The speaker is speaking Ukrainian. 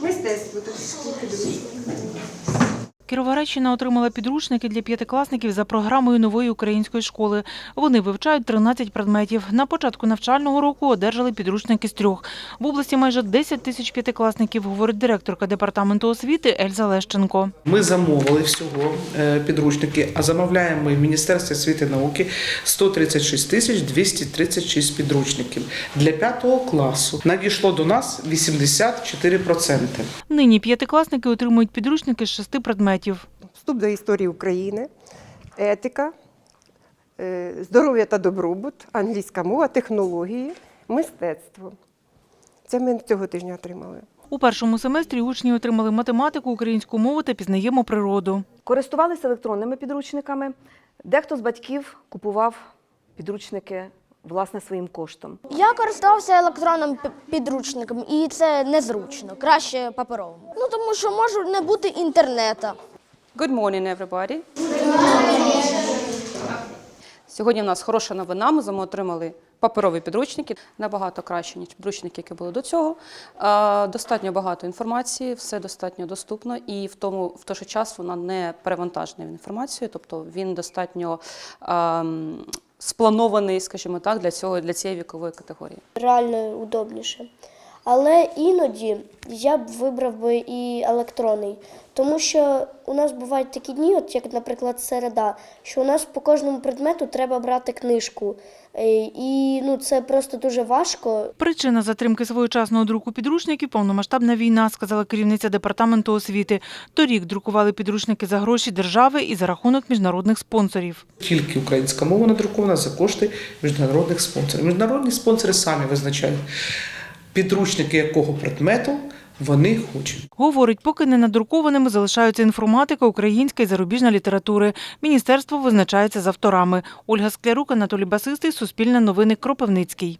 Мистецтво тут підручник. Отримала підручники для п'ятикласників за програмою нової української школи. Вони вивчають 13 предметів. На початку навчального року одержали підручники з трьох. В області майже 10 тисяч п'ятикласників, говорить директорка департаменту освіти Ельза Лещенко. Ми замовили всього е, підручники, а замовляємо ми в Міністерстві освіти і науки 136 тисяч 236 підручників. Для п'ятого класу надійшло до нас 84%. Нині п'ятикласники отримують підручники з шести предметів. Вступ до історії України, етика, е, здоров'я та добробут, англійська мова, технології, мистецтво. Це ми цього тижня отримали. У першому семестрі учні отримали математику, українську мову та пізнаємо природу. Користувалися електронними підручниками. Дехто з батьків купував підручники власне своїм коштом. Я користувався електронним підручником, і це незручно, краще паперовим. Ну тому що може не бути інтернету. Good morning, everybody. Сьогодні в нас хороша новина. Ми вами отримали паперові підручники, набагато краще, ніж підручники, які були до цього. Достатньо багато інформації, все достатньо доступно, і в тому в той же час вона не перевантажена інформацією, тобто він достатньо спланований, скажімо так, для цього для цієї вікової категорії. реально удобніше. Але іноді я б вибрав би і електронний, тому що у нас бувають такі дні, от як, наприклад, середа, що у нас по кожному предмету треба брати книжку. Е, І ну, це просто дуже важко. Причина затримки своєчасного друку підручників – повномасштабна війна, сказала керівниця департаменту освіти. Торік друкували підручники за гроші держави і за рахунок міжнародних спонсорів. Тільки українська мова надрукована за кошти міжнародних спонсорів. Міжнародні спонсори самі визначають підручники якого предмету вони хочуть. Говорить, поки не надрукованими залишаються інформатика, українська і зарубіжна літератури. Міністерство визначається з авторами. Ольга Склярук, Анатолій Басистий, Суспільне новини, Кропивницький.